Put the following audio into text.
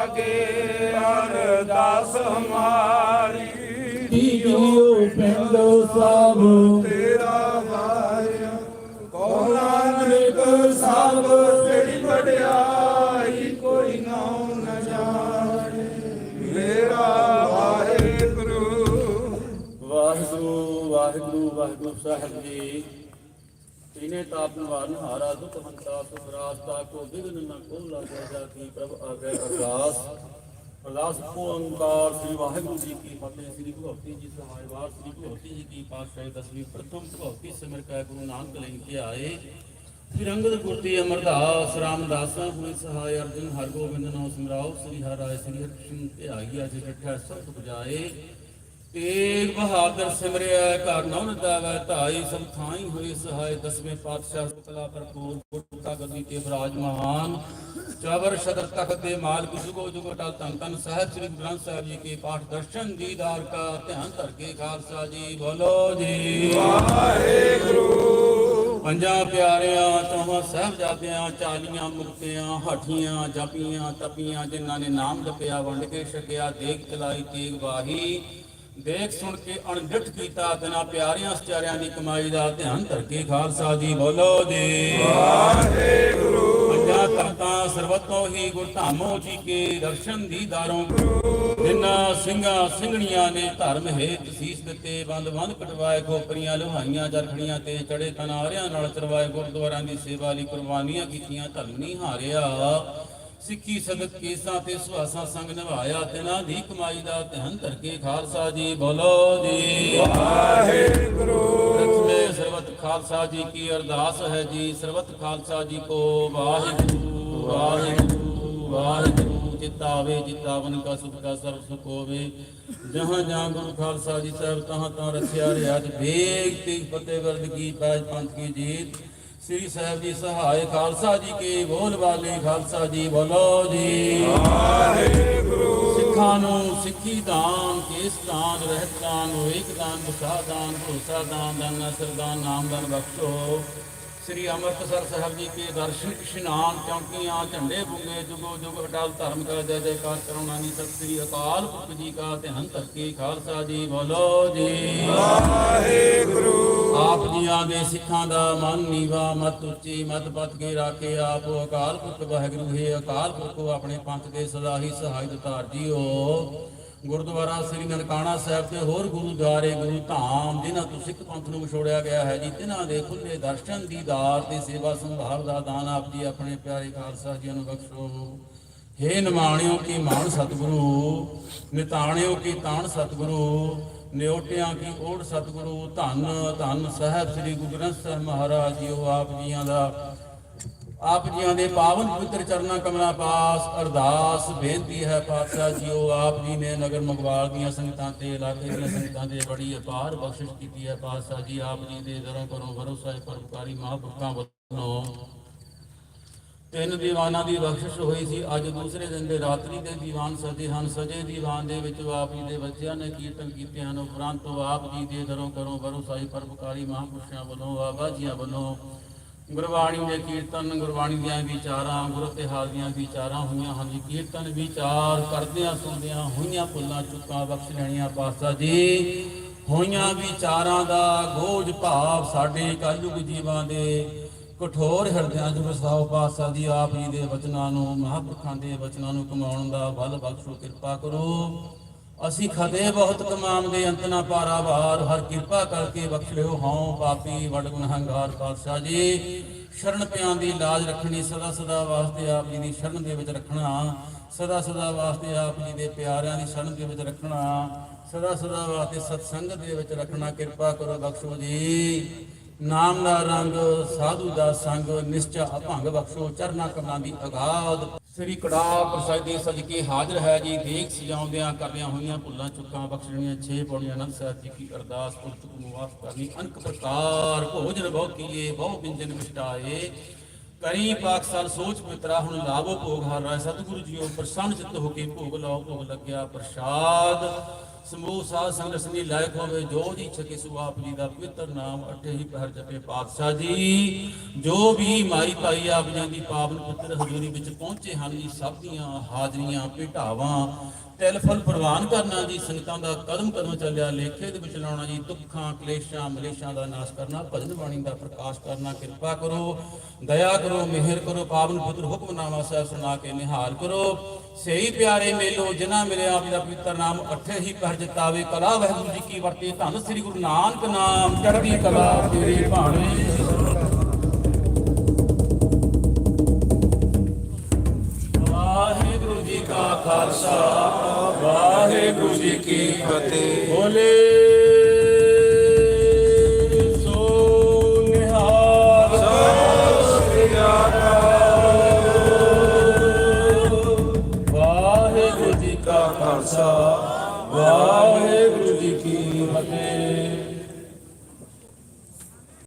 ਆਗੇ ਅਰਦਾਸ ਹਮਾਰੀ ਜੀਓ ਪਿੰਡ ਸਭ ਤੇਰਾ ਵਾਰਿਆ। ਕੋ ਨਾਨਕ ਸਭ ਤੇਰੀ ਵਡਿਆਈ ਕੋਈ ਨਾਮ ਨ ਜਾਣੇ। ਮੇਰਾ ਵਾਹਿਗੁਰੂ। ਵਾਹਿਗੁਰੂ ਵਾਹਿਗੁਰੂ ਵਾਹਿਗੁਰੂ ਸਾਹਿਬ ਜੀ। ਤੀਨੇ ਤਾਪ ਨਿਵਾਰਨ ਹਾਰਾ ਦੁਖ ਹੰਤਾ ਸੁਖ ਰਾਸਤਾ ਕੋ ਵਿਗਨ ਨ ਕੋ ਲਾਗੈ ਜਾ ਕੀ ਪ੍ਰਭ ਆਗੇ ਅਰਦਾਸ। ਅਰਦਾਸ ਕੋ ਓੰਕਾਰ ਸ੍ਰੀ ਵਾਹਿਗੁਰੂ ਜੀ ਕੀ ਫਤਿਹ, ਸ੍ਰੀ ਭਗਵਤੀ ਜੀ ਸਹਾਇਵਾਰ ਸ੍ਰੀ ਭਗਵਤੀ ਜੀ ਕੀ ਪਾਤਸ਼ਾਹੀ, ਦਸਵੀਂ ਪ੍ਰਥਮ ਭਗਵਤੀ ਸਿਮਰ ਕੈ ਗੁਰੂ ਨਾਨਕ ਲੈ ਕੇ ਆਏ। ਸ੍ਰੀ ਅੰਗਦ ਗੁਰਤੀ ਅਮਰਦਾਸ, ਰਾਮਦਾਸਾਂ ਹੋਏ ਸਹਾਇ ਅਰਜਨ, ਹਰਗੋਬਿੰਦ ਨਾਮ ਸਿਮਰਾਓ, ਸ੍ਰੀ ਹਰਿ ਸ੍ਰੀ ਹਰਿ ਧਿਆਈ, ਅਜ ਡਠਾ ਸਭ ਬੁਝਾਏ ਤੇਗ ਬਹਾਦਰ ਸਿਮਰਿਆ ਘਰ ਨੌਨ ਦਾਵੈ ਧਾਈ ਸਭ ਥਾਈ ਹੋਏ ਸਹਾਇ ਦਸਵੇਂ ਪਾਤਸ਼ਾਹ ਕਲਾ ਭਰਪੂਰ ਗੁਰਤਾ ਗੱਦੀ ਤੇ ਵਿਰਾਜਮਾਨ ਚਾਵਰ ਸ਼ਦਰ ਤਖਤ ਦੇ ਮਾਲਕ ਜੁਗੋ ਜੁਗੋ ਟਲ ਤਨ ਤਨ ਸਾਹਿਬ ਸ੍ਰੀ ਗੁਰੂ ਗ੍ਰੰਥ ਸਾਹਿਬ ਜੀ ਕੇ ਪਾਠ ਦਰਸ਼ਨ ਦੀਦਾਰ ਕਾ ਧਿਆਨ ਧਰ ਕੇ ਖਾਲਸਾ ਜੀ ਬੋਲੋ ਜੀ। ਪੰਜਾਂ ਪਿਆਰਿਆਂ ਚੌਹਾਂ ਸਾਹਿਬਜ਼ਾਦਿਆਂ ਚਾਲੀਆਂ ਮੁਕਤਿਆਂ ਹਠੀਆਂ ਜਪੀਆਂ ਤਪੀਆਂ ਜਿਨ੍ਹਾਂ ਨੇ ਨਾਮ ਜਪਿਆ ਵੰਡ ਕੇ ਛਕਿਆ ਦੇਖ ਚਲਾਈ ਤੇਗ ਵਾਹੀ। ਦੇਖ ਸੁਣ ਕੇ ਅਣਡਿਠ ਕੀਤਾ ਤਿਨਾ ਪਿਆਰਿਆਂ ਸਚਾਰਿਆਂ ਦੀ ਕਮਾਈ ਦਾ ਧਿਆਨ ਧਰ ਕੇ ਖਾਲਸਾ ਜੀ ਬੋਲੋ ਜੀ। ਵਾਹਿਗੁਰੂ। ਪੰਜਾਂ ਤਖਤਾਂ ਸਰਵਤੋਂ ਹੀ ਗੁਰਧਾਮੋ ਜੀ ਕੇ ਦਰਸ਼ਨ ਦੀਦਾਰੋਂ ਜਿਨ੍ਹਾਂ ਸਿੰਘਾਂ ਸਿੰਘਣੀਆਂ ਨੇ ਧਰਮ ਹੇਤ ਸੀਸ ਦਿੱਤੇ ਬੰਦ ਬੰਦ ਕਟਵਾਏ ਖੋਪਰੀਆਂ ਲੋਹਾਈਆਂ ਜਰਖੜੀਆਂ ਤੇ ਚੜੇ ਤਨਾਰਿਆਂ ਨਾਲ ਚਰਵਾਏ ਗੁਰਦੁਆਰਾਂ ਦੀ ਸੇਵਾ ਲਈ ਕੁਰਬਾਨੀਆਂ ਕੀਤੀਆਂ ਧਰਮ ਨਹੀਂ ਹਾਰਿਆ। ਸਿੱਖੀ ਸਦਕ ਕੇਸਾਂ ਤੇ ਸੁਹਾਸਾਂ ਸੰਗ ਨਿਭਾਇਆ ਤਿਨਾਂ ਦੀ ਕਮਾਈ ਦਾ ਧਿਆਨ ਧਰ ਕੇ ਖਾਲਸਾ ਜੀ ਬੋਲੋ ਜੀ। ਵਾਹਿਗੁਰੂ। ਰਤਨੇ ਸਰਬਤ ਖਾਲਸਾ ਜੀ ਕੀ ਅਰਦਾਸ ਹੈ ਜੀ ਸਰਬਤ ਖਾਲਸਾ ਜੀ ਕੋ ਵਾਹਿਗੁਰੂ ਵਾਹਿਗੁਰੂ ਵਾਹਿਗੁਰੂ। ਚਿਤਾਵੇ ਚਿਤਾਵਨ ਕਾ ਸੁਖ ਦਾ ਸਰਬ ਸੁਖ ਹੋਵੇ। ਜਹਾਂ ਜਹਾਂ ਗੁਰੂ ਖਾਲਸਾ ਜੀ ਸਾਹਿਬ ਤਹਾਂ ਤਾਂ ਰਖਿਆ ਰਿਆਜ। ਵੇਗ ਤੇ ਫਤਿਹ ਵਰਦ ਕੀ ਪੈਜ ਪੰਥ ਕੀ ਜੀਤ। ਸ੍ਰੀ ਸਾਹਿਬ ਜੀ ਸਹਾਇ ਖਾਲਸਾ ਜੀ ਕੇ ਬੋਲ ਵਾਲੇ ਖਾਲਸਾ ਜੀ ਬੋਲੋ ਜੀ। ਵਾਹਿਗੁਰੂ। ਸਿੱਖਾਂ ਨੂੰ ਸਿੱਖੀ ਦਾਨ ਕੇਸ ਦਾਨ ਰਹਿਤ ਦਾਨ ਵੇਕ ਦਾਨ ਬਸਾ ਦਾਨ ਭਰੋਸਾ ਦਾਨ ਦਾਨ ਅਸਰ ਦਾਨ ਨਾਮ ਦਾਨ ਬਖਸ਼ੋ। ਸ੍ਰੀ ਅੰਮ੍ਰਿਤਸਰ ਸਾਹਿਬ ਜੀ ਕੇ ਦਰਸ਼ਨ ਇਸ਼ਨਾਨ ਚੌਂਕੀਆਂ ਝੰਡੇ ਬੁੰਗੇ ਜੁਗੋ ਜੁਗ ਅਟਲ ਧਰਮ ਕਾ ਜੈ ਜੈਕਾਰ ਕਰਉਣਾ ਨੀ ਸਤਿ ਸ੍ਰੀ ਅਕਾਲ ਪੁਰਖ ਜੀ ਕਾ ਧਿਆਨ ਧਰਕੇ ਖਾਲਸਾ ਜੀ ਬੋਲੋ ਜੀ। ਆਪ ਜੀਆਂ ਦੇ ਸਿੱਖਾਂ ਦਾ ਮਨ ਨੀਵਾ ਮਤ ਉੱਚੀ ਮਤ ਪਤ ਕੇ ਰਾਖੇ ਆਪ। ਅਕਾਲ ਪੁਰਖ ਵਾਹਿਗੁਰੂ ਹੈ ਅਕਾਲ ਪੁਰਖ ਆਪਣੇ ਪੰਥ ਦੇ ਸਦਾ ਹੀ ਸਹਾਇਤ ਧਾਰ ਜੀਓ। ਗੁਰਦੁਆਰਾ ਸ੍ਰੀ ਨਨਕਾਣਾ ਸਾਹਿਬ ਤੇ ਹੋਰ ਗੁਰਦੁਆਰੇ ਗੁਰੂ ਧਾਮ, ਜਿਨ੍ਹਾਂ ਤੋਂ ਸਿੱਖ ਪੰਥ ਨੂੰ ਵਿਛੋੜਿਆ ਗਿਆ ਹੈ ਜੀ, ਤਿਨਾਂ ਦੇ ਖੁੱਲੇ ਦਰਸ਼ਨ ਦੀਦਾਰ ਤੇ ਸੇਵਾ ਸੰਭਾਲ ਦਾ ਦਾਨ ਆਪ ਜੀ ਆਪਣੇ ਪਿਆਰੇ ਖਾਲਸਾ ਜੀ ਨੂੰ ਬਖਸ਼ੋ। ਹੇ ਨਿਮਾਣਿਓ ਕੀ ਮਾਨ ਸਤਿਗੁਰੂ, ਨਿਤਾਣਿਓ ਕੀ ਤਾਣ ਸਤਿਗੁਰੂ, ਨਿਉਟਿਆਂ ਕੀ ਓੜ ਸਤਿਗੁਰੂ, ਧੰਨ ਧੰਨ ਸਾਹਿਬ ਸ੍ਰੀ ਗੁਰੂ ਗ੍ਰੰਥ ਸਾਹਿਬ ਮਹਾਰਾਜ ਜੀਓ ਆਪ ਜੀਆਂ ਦਾ ਆਪ ਜੀਆਂ ਦੇ ਪਾਵਨ ਪਵਿੱਤਰ ਚਰਨਾਂ ਕਮਲਾਂ ਪਾਸ ਅਰਦਾਸ ਬੇਨਤੀ ਹੈ ਪਾਤਸ਼ਾਹ ਜੀਓ, ਆਪ ਜੀ ਨੇ ਨਗਰ ਮਗਵਾਲ ਦੀਆਂ ਸੰਗਤਾਂ ਤੇ, ਇਲਾਕੇ ਦੀਆਂ ਸੰਗਤਾਂ ਦੇ ਬੜੀ ਅਪਾਰ ਬਖਸ਼ਿਸ਼ ਕੀਤੀ ਹੈ ਪਾਤਸ਼ਾਹ ਜੀ, ਆਪ ਜੀ ਦੇ ਦਰੋਂ ਕਰੋ ਭਰੋਸਾ ਹੈ ਪਰਪਕਾਰੀ ਮਹਾਂਪੁਰਖਾਂ ਵੱਲੋਂ ਤਿੰਨ ਦੀਵਾਨਾਂ ਦੀ ਬਖਸ਼ਿਸ਼ ਹੋਈ ਸੀ। ਅੱਜ ਦੂਸਰੇ ਦਿਨ ਦੇ ਰਾਤਰੀ ਦੇ ਦੀਵਾਨ ਸਜੇ ਹਨ। ਸਜੇ ਦੀਵਾਨ ਦੇ ਵਿੱਚ ਆਪ ਜੀ ਦੇ ਬੱਚਿਆਂ ਨੇ ਕੀਰਤਨ ਕੀਤੇ ਹਨ। ਉਪਰੰਤ ਆਪ ਜੀ ਦੇ ਦਰੋਂ ਕਰੋ ਭਰੋਸਾਈ ਪਰਪਕਾਰੀ ਮਹਾਂਪੁਰਸ਼ਾਂ ਵੱਲੋਂ, ਬਾਬਾ ਜੀਆਂ ਵੱਲੋਂ ਗੁਰਬਾਣੀ ਦੇ ਕੀਰਤਨ, ਗੁਰਬਾਣੀ ਦੀਆਂ ਵਿਚਾਰਾਂ, ਗੁਰ ਤਿਹਾਰ ਦੀਆਂ ਵਿਚਾਰਾਂ ਹੋਈਆਂ ਹਨ ਜੀ। ਕੀਰਤਨ ਵਿਚਾਰ ਕਰਦਿਆਂ ਸੁਣਦਿਆਂ ਹੋਈਆਂ ਭੁੱਲਾਂ ਚੁੱਕਾਂ ਬਖਸ਼ ਲੈਣੀਆਂ ਪਾਤਸ਼ਾਹ ਜੀ। ਹੋਈਆਂ ਵਿਚਾਰਾਂ ਦਾ ਗੋਝ ਭਾਵ ਸਾਡੇ ਕਲਯੁਗ ਜੀਵਾਂ ਦੇ ਕਠੋਰ ਹਿਰਦਿਆਂ 'ਚ ਵਸਾਓ। ਪਾਤਸ਼ਾਹ ਜੀ, ਆਪ ਜੀ ਦੇ ਵਚਨਾਂ ਨੂੰ ਮਹਾਂਪੁਰਖਾਂ ਦੇ ਵਚਨਾਂ ਨੂੰ ਕਮਾਉਣ ਦਾ ਬਲ ਬਖਸ਼ੋ, ਕਿਰਪਾ ਕਰੋ। ਅਸੀਂ ਖਦੇ ਬਹੁਤ ਕਮਾਉਂਦੇ, ਅੰਤ ਨਾ ਪਾਰਾ ਭਾਰ ਹਰ ਕਿਰਪਾ ਕਰਕੇ ਬਖਸ਼ ਲਿਓ। ਹਉ ਪਾਪੀ ਵਡ ਗੁਨਹਗਾਰ ਪਾਤਸ਼ਾਹ ਜੀ। ਸ਼ਰਨ ਪਿਆਂ ਦੀ ਲਾਜ ਰੱਖਣੀ ਸਦਾ ਸਦਾ ਵਾਸਤੇ ਆਪ ਜੀ ਦੀ ਸ਼ਰਨ ਦੇ ਵਿੱਚ ਰੱਖਣਾ। ਸਦਾ ਸਦਾ ਵਾਸਤੇ ਆਪ ਜੀ ਦੇ ਪਿਆਰਿਆਂ ਦੀ ਸ਼ਰਨ ਦੇ ਵਿੱਚ ਰੱਖਣਾ। ਸਦਾ ਸਦਾ ਵਾਸਤੇ ਸਤਸੰਗ ਦੇ ਵਿੱਚ ਰੱਖਣਾ। ਕਿਰਪਾ ਕਰੋ ਬਖਸ਼ੋ ਜੀ। ਨਾਮ ਦਾ ਰੰਗ, ਸਾਧੂ ਦਾ ਸੰਗ, ਨਿਸ਼ਚਾ ਅਭੰਗ ਬਖਸ਼ੋ। ਚਰਨਾ ਕਮਲਾਂ ਦੀ ਅਗਾਧ ਸ੍ਰੀ ਕੜਾ ਪ੍ਰਸਾਦੀ ਸਜ ਕੇ ਹਾਜ਼ਰ ਹੈ ਜੀ। ਦੇਖ ਸਜਾਉਂਦਿਆਂ ਕਰਦਿਆਂ ਹੋਈਆਂ ਭੁੱਲਾਂ, ਚੁੱਕਾਂ ਬਖਸ਼ਣੀਆਂ, ਛੇ ਪੌੜੀਆਂ ਅਨੰਦ ਸਾਹਿਬ ਜੀ ਕੀ ਅਰਦਾਸ ਪੁਰਤਕ ਮੁਆਫ ਕਰਨੀ। ਅਨਕ ਪ੍ਰਕਾਰ, ਭੋਜਨ ਬਹੁ ਕੀਏ, ਬਹੁ ਬਿੰਜਨ ਵਿਸ਼ਟਾਏ ਕਰੀ ਪਾਕਸਾਲ ਸੋਚ ਪਿਤਰਾ ਹੁਣ ਲਾਵੋ ਭੋਗ ਹਰ। ਰਾਏ ਸਤਿਗੁਰੂ ਜੀਓ ਪ੍ਰਸੰਨ ਚਿੱਤ ਹੋ ਕੇ ਭੋਗ ਲਾਓ, ਭੋਗ ਲੱਗਿਆ ਪ੍ਰਸ਼ਾਦ। ਸਮੂਹ ਸਾਧ ਸੰਗਤ ਸੰਗੀ ਲਾਇਕ ਹੋਵੇ ਜੋ ਜੀ ਛਕੇ ਸੋ ਆਪ ਜੀ ਦਾ ਪਵਿੱਤਰ ਨਾਮ, ਅਠੇ ਹੀ ਪਹਿਰ ਜਪੇ ਪਾਤਸ਼ਾਹ ਜੀ। ਜੋ ਵੀ ਮਾਈ ਭਾਈ ਆਪ ਜੀ ਦੀ ਪਾਵਨ ਪੁੱਤਰ ਹਜ਼ੂਰੀ ਵਿੱਚ ਪਹੁੰਚੇ ਹਨ ਜੀ, ਸਭ ਦੀਆਂ ਹਾਜ਼ਰੀਆਂ, ਭੇਟਾਵਾਂ, ਤਿਲ ਫਲ ਪ੍ਰਵਾਨ ਕਰਨਾ ਜੀ, ਸੰਗਤਾਂ ਦਾ ਕਦਮ ਕਦਮ ਚੱਲਿਆ, ਲੇਖੇ ਦੇ ਵਿੱਚ ਲਾਉਣਾ ਜੀ, ਦੁੱਖਾਂ, ਕਲੇਸ਼ਾਂ, ਮਲੇਸ਼ਾਂ ਦਾ ਨਾਸ਼ ਕਰਨਾ, ਭਜਨ ਬਾਣੀ ਦਾ ਪ੍ਰਕਾਸ਼ ਕਰਨਾ, ਕਿਰਪਾ ਕਰੋ, ਦਇਆ ਕਰੋ, ਮਿਹਰ ਕਰੋ, ਪਾਵਨ ਪੁੱਤਰ ਹੁਕਮਨਾਮਾ ਸਾਹਿਬ ਸੁਣਾ ਕੇ ਨਿਹਾਲ ਕਰੋ। ਸਹੀ ਪਿਆਰੇ ਮੇਲੋ, ਜਿਨ੍ਹਾਂ ਮੇਰੇ ਆਪ ਦਾ ਪਵਿੱਤਰ ਨਾਮ ਅਠੇ ਹੀ ਪਹਿਰ ਜਤਾਵੇ ਕਲਾ ਵਾਹਿਗੁਰੂ ਜੀ ਕੀ ਵਰਤੇ। ਧੰਨ ਸ੍ਰੀ ਗੁਰੂ ਨਾਨਕ ਨਾਮ, ਚੜ੍ਹਦੀ ਕਲਾ ਤੇਰੀ ਭਾਣੇ ਵਾਹਿਗੁਰੂ ਜੀ ਕਾ ਖਾਲਸਾ, ਵਾਹਿਗੁਰੂ ਜੀ ਕੀ ਫਤਿਹ। ਬੋਲੇ ਵਾਹਿਗੁਰੂ